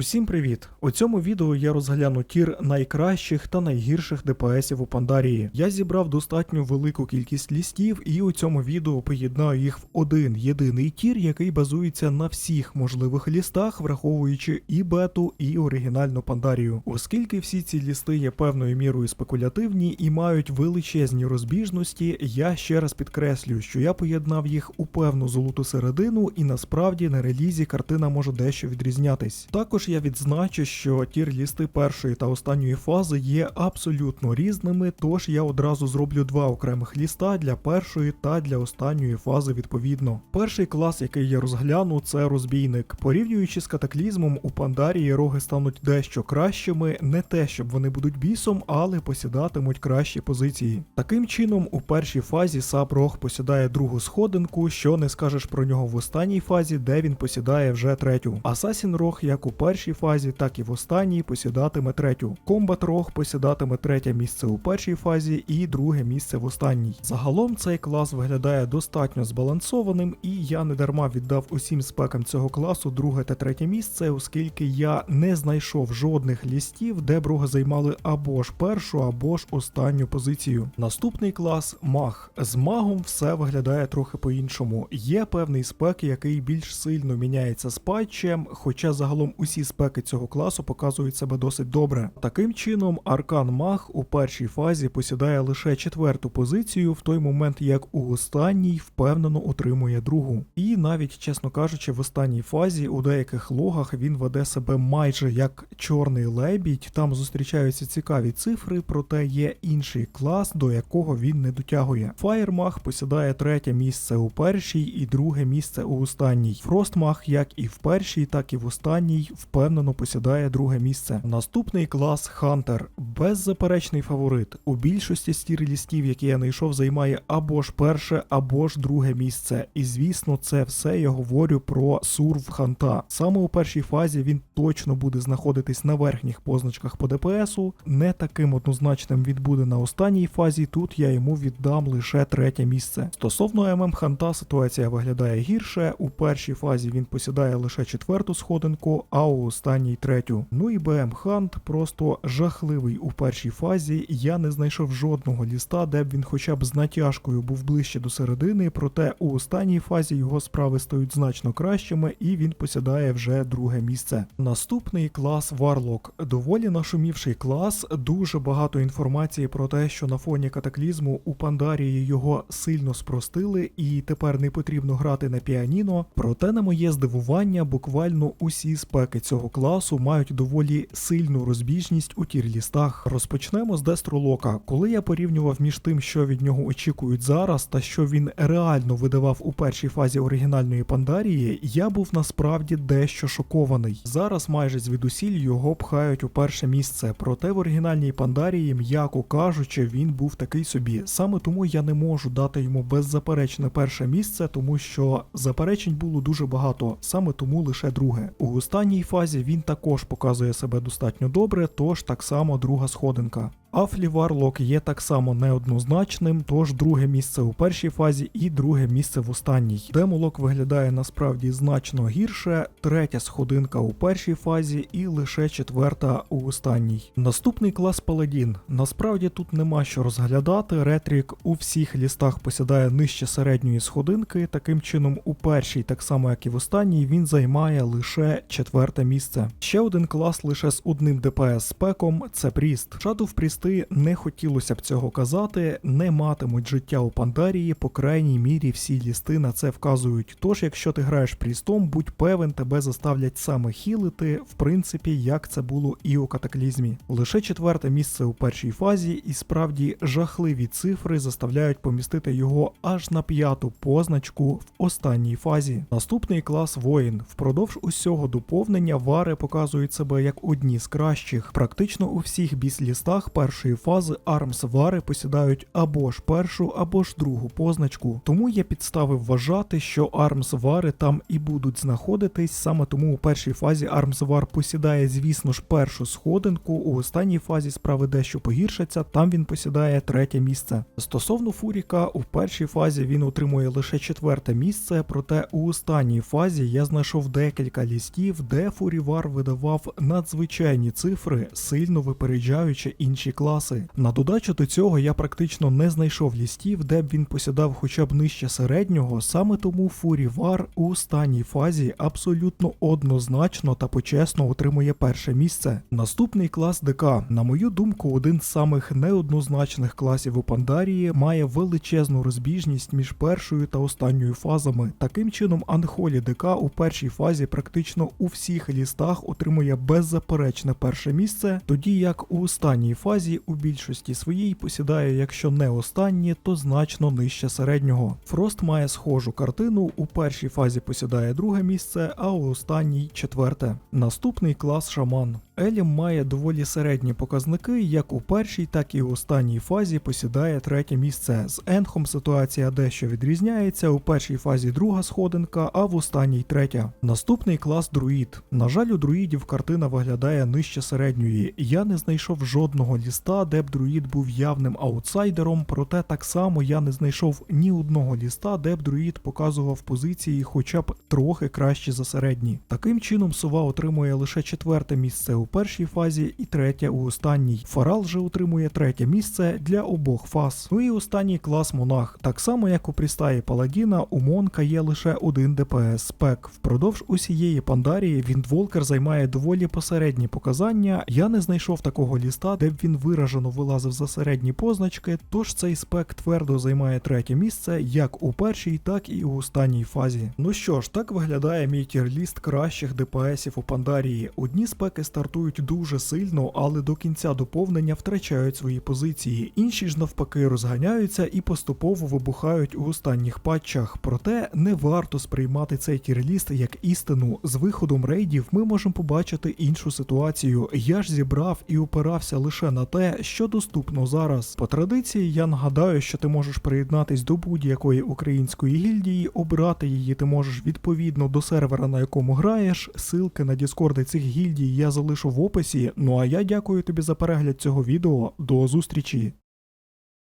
Усім привіт! У цьому відео я розгляну тір найкращих та найгірших ДПСів у Пандарії. Я зібрав достатньо велику кількість лістів, і у цьому відео поєднаю їх в один єдиний тір, який базується на всіх можливих лістах, враховуючи і бету, і оригінальну Пандарію. Оскільки всі ці лісти є певною мірою спекулятивні і мають величезні розбіжності, я ще раз підкреслюю, що я поєднав їх у певну золоту середину, і насправді на релізі картина може дещо відрізнятись. Також я відзначу, що тір-лісти першої та останньої фази є абсолютно різними, тож я одразу зроблю два окремих ліста для першої та для останньої фази відповідно. Перший клас, який я розгляну, це розбійник. Порівнюючи з катаклізмом, у Пандарії роги стануть дещо кращими, не те, щоб вони будуть бісом, але посідатимуть кращі позиції. Таким чином, у першій фазі Сап Рог посідає другу сходинку, що не скажеш про нього в останній фазі, де він посідає вже третю. Асасін Рог, як у першій фазі, так і в останній посідатиме третю. Комбат Рог посідатиме третє місце у першій фазі і друге місце в останній. Загалом цей клас виглядає достатньо збалансованим, і я не дарма віддав усім спекам цього класу друге та третє місце, оскільки я не знайшов жодних лістів, де б роги займали або ж першу, або ж останню позицію. Наступний клас маг. З магом все виглядає трохи по-іншому. Є певний спек, який більш сильно міняється з патчем, хоча загалом усі спеки цього класу показують себе досить добре. Таким чином, Аркан Маг у першій фазі посідає лише четверту позицію, в той момент як у останній впевнено отримує другу. І навіть, чесно кажучи, в останній фазі у деяких логах він веде себе майже як чорний лебідь. Там зустрічаються цікаві цифри, проте є інший клас, до якого він не дотягує. Фаєрмаг посідає третє місце у першій і друге місце у останній. Фростмаг, як і в першій, так і в останній, впевнено посідає друге місце. Наступний клас Хантер. Беззаперечний фаворит. У більшості стірлістів, які я знайшов, займає або ж перше, або ж друге місце. І звісно, це все я говорю про сурв ханта. Саме у першій фазі він точно буде знаходитись на верхніх позначках по ДПСу. Не таким однозначним він буде на останній фазі. Тут я йому віддам лише третє місце. Стосовно ММ Ханта ситуація виглядає гірше. У першій фазі він посідає лише четверту сходинку, а у останній третю. Ну і БМ Хант просто жахливий у першій фазі. Я не знайшов жодного ліста, де б він хоча б з натяжкою був ближче до середини, проте у останній фазі його справи стають значно кращими, і він посідає вже друге місце. Наступний клас Варлок. Доволі нашумівший клас, дуже багато інформації про те, що на фоні катаклізму у Пандарії його сильно спростили, і тепер не потрібно грати на піаніно. Проте, на моє здивування, буквально усі спеки цього класу мають доволі сильну розбіжність у тір-лістах. Розпочнемо з Дестролока. Коли я порівнював між тим, що від нього очікують зараз, та що він реально видавав у першій фазі оригінальної Пандарії, я був насправді дещо шокований. Зараз майже звідусіль його пхають у перше місце. Проте в оригінальній Пандарії, м'яко кажучи, він був такий собі. Саме тому я не можу дати йому беззаперечне перше місце, тому що заперечень було дуже багато, саме тому лише друге. У останній фазі він також показує себе достатньо добре, тож так само друга сходинка. Афлі Варлок є так само неоднозначним, тож друге місце у першій фазі і друге місце в останній. Демолок виглядає насправді значно гірше, третя сходинка у першій фазі і лише четверта у останній. Наступний клас Паладін. Насправді тут нема що розглядати. Ретрік у всіх лістах посідає нижче середньої сходинки. Таким чином, у першій, так само як і в останній, він займає лише четверте місце. Ще один клас лише з одним ДПС спеком це Пріст. Shadow в Прісти не хотілося б цього казати, не матимуть життя у Пандарії, по крайній мірі всі лісти на це вказують. Тож, якщо ти граєш прістом, будь певен, тебе заставлять саме хілити, в принципі, як це було і у катаклізмі. Лише четверте місце у першій фазі, і справді жахливі цифри заставляють помістити його аж на п'яту позначку в останній фазі. Наступний клас воїн. Впродовж усього доповнення вари показують себе як одні з кращих. Практично у всіх біс-лістах перша першої фази Армс Вари посідають або ж першу, або ж другу позначку. Тому є підстави вважати, що Армс Вари там і будуть знаходитись. Саме тому у першій фазі Армс Вар посідає, звісно ж, першу сходинку. У останній фазі справи дещо погіршаться. Там він посідає третє місце. Стосовно Фуріка, у першій фазі він отримує лише четверте місце, проте у останній фазі я знайшов декілька лістів, де Фурівар видавав надзвичайні цифри, сильно випереджаючи інші класи. На додачу до цього я практично не знайшов лістів, де б він посідав хоча б нижче середнього. Саме тому Фурівар у останній фазі абсолютно однозначно та почесно отримує перше місце. Наступний клас ДК, на мою думку, один з самих неоднозначних класів у Пандарії, має величезну розбіжність між першою та останньою фазами. Таким чином, Анхолі ДК у першій фазі практично у всіх лістах отримує беззаперечне перше місце, тоді як у останній фазі у більшості своїй посідає, якщо не останнє, то значно нижче середнього. Фрост має схожу картину. У першій фазі посідає друге місце, а у останній четверте. Наступний клас шаман. Елім має доволі середні показники, як у першій, так і у останній фазі посідає третє місце. З Енхом ситуація дещо відрізняється. У першій фазі друга сходинка, а в останній третя. Наступний клас друїд. На жаль, у друїдів картина виглядає нижче середньої. Я не знайшов жодного ліста, де б друїд був явним аутсайдером, проте так само я не знайшов ні одного ліста, де б друїд показував позиції хоча б трохи кращі за середні. Таким чином, сова отримує лише четверте місце у першій фазі і третє у останній. Фарал же отримує третє місце для обох фаз. Ну і останній клас монах. Так само як у Прістаї Паладіна, у Монка є лише один ДПС спек. Впродовж усієї пандарії Віндволкер займає доволі посередні показання. Я не знайшов такого ліста, де б він виражено вилазив за середні позначки, тож цей спек твердо займає третє місце як у першій, так і у останній фазі. Ну що ж, так виглядає мій тірліст кращих ДПСів у Пандарії. Одні спеки стартують дуже сильно, але до кінця доповнення втрачають свої позиції. Інші ж навпаки розганяються і поступово вибухають у останніх патчах. Проте не варто сприймати цей тірліст як істину. З виходом рейдів ми можемо побачити іншу ситуацію. Я ж зібрав і опирався лише на те, що доступно зараз. По традиції я нагадаю, що ти можеш приєднатись до будь-якої української гільдії, обрати її ти можеш відповідно до сервера, на якому граєш. Силки на діскорди цих гільдій я залишу в описі. Ну а я дякую тобі за перегляд цього відео. До зустрічі!